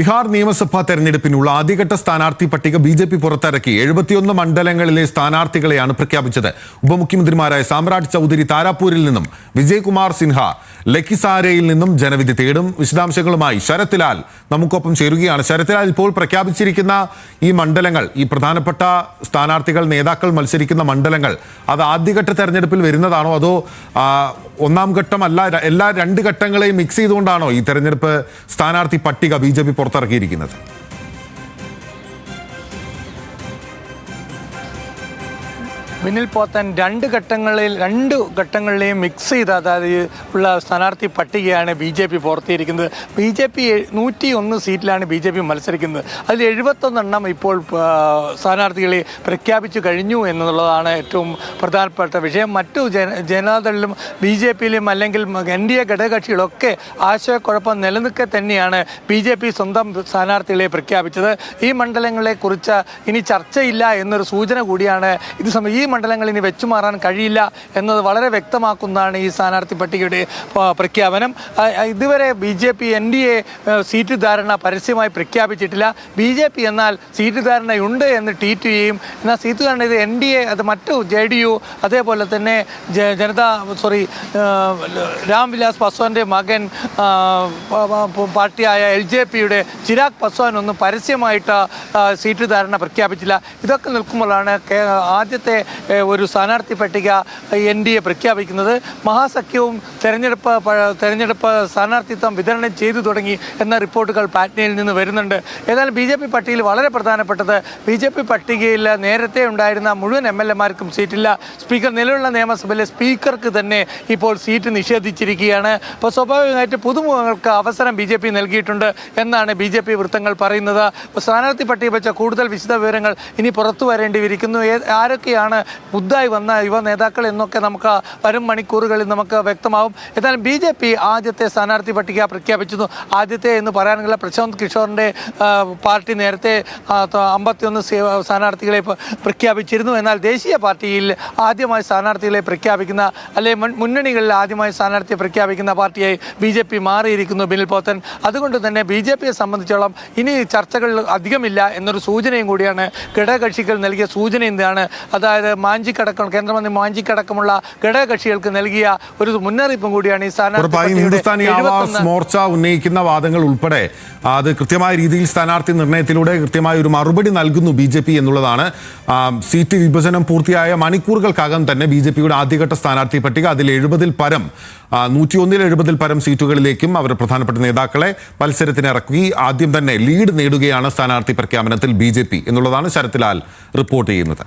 ബീഹാർ നിയമസഭാ തെരഞ്ഞെടുപ്പിനുള്ള ആദ്യഘട്ട സ്ഥാനാർത്ഥി പട്ടിക ബി ജെ പി പുറത്തിറക്കി. എഴുപത്തിയൊന്ന് മണ്ഡലങ്ങളിലെ സ്ഥാനാർത്ഥികളെയാണ് പ്രഖ്യാപിച്ചത്. ഉപമുഖ്യമന്ത്രിമാരായ സാമ്രാജ് ചൗധരി താരാപൂരിൽ നിന്നും വിജയ്കുമാർ സിൻഹ ലക്കിസാരയിൽ നിന്നും ജനവിധി തേടും വിശദാംശങ്ങളുമായി ശരത്ലാൽ നമുക്കൊപ്പം ചേരുകയാണ്. ശരത്ലാൽ ഇപ്പോൾ പ്രഖ്യാപിച്ചിരിക്കുന്ന ഈ മണ്ഡലങ്ങൾ ഈ പ്രധാനപ്പെട്ട സ്ഥാനാർത്ഥികൾ നേതാക്കൾ മത്സരിക്കുന്ന മണ്ഡലങ്ങൾ അത് ആദ്യഘട്ട തെരഞ്ഞെടുപ്പിൽ വരുന്നതാണോ? അതോ ഒന്നാം ഘട്ടമല്ല എല്ലാ രണ്ട് ഘട്ടങ്ങളെയും മിക്സ് ചെയ്തുകൊണ്ടാണോ ഈ തെരഞ്ഞെടുപ്പ് സ്ഥാനാർത്ഥി പട്ടിക ബി ജെ പി പുറത്തിറക്കിയിരിക്കുന്നത്. വിനിൽ പോത്തൻ രണ്ട് ഘട്ടങ്ങളിൽ രണ്ട് ഘട്ടങ്ങളിലെയും മിക്സ് ചെയ്ത് അതായത് ഉള്ള സ്ഥാനാർത്ഥി പട്ടികയാണ് ബി ജെ പി പുറത്തിയിരിക്കുന്നത് ബി ജെ പി നൂറ്റി ഒന്ന് സീറ്റിലാണ് ബി ജെ പി മത്സരിക്കുന്നത്. അതിൽ എഴുപത്തൊന്നെണ്ണം ഇപ്പോൾ സ്ഥാനാർത്ഥികളെ പ്രഖ്യാപിച്ചു കഴിഞ്ഞു എന്നുള്ളതാണ് ഏറ്റവും പ്രധാനപ്പെട്ട വിഷയം. മറ്റു ജന ജനതാദളിലും ബി ജെ പിയിലും അല്ലെങ്കിൽ എൻ ഡി എ ഘടകകക്ഷികളൊക്കെ ആശയക്കുഴപ്പം നിലനിൽക്കെ തന്നെയാണ് ബി ജെ പി സ്വന്തം സ്ഥാനാർത്ഥികളെ പ്രഖ്യാപിച്ചത്. ഈ മണ്ഡലങ്ങളെക്കുറിച്ച് ഇനി ചർച്ചയില്ല എന്നൊരു സൂചന കൂടിയാണ് ഇത് ഈ മണ്ഡലങ്ങൾ ഇനി വെച്ചുമാറാൻ കഴിയില്ല എന്നത് വളരെ വ്യക്തമാക്കുന്നതാണ് ഈ സ്ഥാനാർത്ഥി പട്ടികയുടെ പ്രഖ്യാപനം. ഇതുവരെ B J P N D A seat ധാരണ പരസ്യമായി പ്രഖ്യാപിച്ചിട്ടില്ല. ബി ജെ പി എന്നാൽ സീറ്റ് ധാരണയുണ്ട് എന്ന് ട്വീറ്റ് ചെയ്യും. എന്നാൽ സീറ്റ് ധാരണ ഇത് എൻ ഡി എ അത് മറ്റു ജെ ഡി യു അതേപോലെ തന്നെ ജനതാ സോറി രാംവിലാസ് പസ്വാന്റെ മകൻ പാർട്ടിയായ എൽ ജെ പിയുടെ ചിരാഗ് പസ്വാൻ ഒന്നും പരസ്യമായിട്ട് സീറ്റ് ധാരണ പ്രഖ്യാപിച്ചില്ല. ഇതൊക്കെ നിൽക്കുമ്പോഴാണ് ആദ്യത്തെ ഒരു സ്ഥാനാർത്ഥി പട്ടിക എൻ ഡി എ പ്രഖ്യാപിക്കുന്നത്. മഹാസഖ്യവും തെരഞ്ഞെടുപ്പ് തെരഞ്ഞെടുപ്പ് സ്ഥാനാർത്ഥിത്വം വിതരണം ചെയ്തു തുടങ്ങി എന്ന റിപ്പോർട്ടുകൾ പാറ്റ്നയിൽ നിന്ന് വരുന്നുണ്ട്. ഏതായാലും ബി ജെ പി പട്ടികയിൽ വളരെ പ്രധാനപ്പെട്ടത് ബി ജെ പി പട്ടികയിൽ നേരത്തെ ഉണ്ടായിരുന്ന മുഴുവൻ എം എൽ എമാർക്കും സീറ്റില്ല. സ്പീക്കർ നിലവിലുള്ള നിയമസഭയിലെ സ്പീക്കർക്ക് തന്നെ ഇപ്പോൾ സീറ്റ് നിഷേധിച്ചിരിക്കുകയാണ്. അപ്പോൾ സ്വാഭാവികമായിട്ട് പുതുമുഖങ്ങൾക്ക് അവസരം ബി ജെ പി നൽകിയിട്ടുണ്ട് എന്നാണ് ബി ജെ പി വൃത്തങ്ങൾ പറയുന്നത്. സ്ഥാനാർത്ഥി പട്ടിക വെച്ച കൂടുതൽ വിശദ വിവരങ്ങൾ ഇനി പുറത്തു വരേണ്ടിയിരിക്കുന്നു. ആരൊക്കെയാണ് മുദ്ദായി വന്ന യുവ നേതാക്കൾ എന്നൊക്കെ നമുക്ക് വരും മണിക്കൂറുകളിൽ നമുക്ക് വ്യക്തമാവും. എന്നാലും ബി ജെ പി ആദ്യത്തെ സ്ഥാനാർത്ഥി പട്ടിക പ്രഖ്യാപിച്ചിരുന്നു. ആദ്യത്തെ എന്ന് പറയാനുള്ള പ്രശാന്ത് കിഷോറിന്റെ പാർട്ടി നേരത്തെ അമ്പത്തിയൊന്ന് സ്ഥാനാർത്ഥികളെ പ്രഖ്യാപിച്ചിരുന്നു. എന്നാൽ ദേശീയ പാർട്ടിയിൽ ആദ്യമായി സ്ഥാനാർത്ഥികളെ പ്രഖ്യാപിക്കുന്ന അല്ലെ മുന്നണികളിൽ ആദ്യമായി സ്ഥാനാർത്ഥിയെ പ്രഖ്യാപിക്കുന്ന പാർട്ടിയായി ബി ജെ പി മാറിയിരിക്കുന്നു ബിനിൽ പോത്തൻ. അതുകൊണ്ട് തന്നെ ബി ജെ പിയെ സംബന്ധിച്ചോളം ഇനി ചർച്ചകൾ അധികമില്ല എന്നൊരു സൂചനയും കൂടിയാണ്. ഘടകകക്ഷികൾ നൽകിയ സൂചന എന്താണ്? അതായത് മാഞ്ചിക്കടക്കം കേന്ദ്രമന്ത്രി മാഞ്ചിക്കടക്കമുള്ള ഘടകകക്ഷികൾക്ക് നൽകിയ ഒരു മുന്നറിയിപ്പും കൂടിയാണ് ഈ ഹിന്ദുസ്ഥാനി ആവാസ് 71 മോർച്ച ഉന്നയിക്കുന്ന വാദങ്ങൾ ഉൾപ്പെടെ അത് കൃത്യമായ രീതിയിൽ സ്ഥാനാർത്ഥി നിർണയത്തിലൂടെ കൃത്യമായ ഒരു മറുപടി നൽകുന്നു ബി ജെ പി എന്നുള്ളതാണ്. സീറ്റ് വിഭജനം പൂർത്തിയായ മണിക്കൂറുകൾക്കകം തന്നെ ബി ജെ പിയുടെ ആദ്യഘട്ട സ്ഥാനാർത്ഥി പട്ടിക അതിൽ എഴുപതിൽ പരം നൂറ്റിയൊന്നിൽ എഴുപതിൽ പരം സീറ്റുകളിലേക്കും അവർ പ്രധാനപ്പെട്ട നേതാക്കളെ മത്സരത്തിന് ഇറക്കി ആദ്യം തന്നെ ലീഡ് നേടുകയാണ് സ്ഥാനാർത്ഥി പ്രഖ്യാപനത്തിൽ ബി എന്നുള്ളതാണ് ശരത്ലാൽ റിപ്പോർട്ട് ചെയ്യുന്നത്.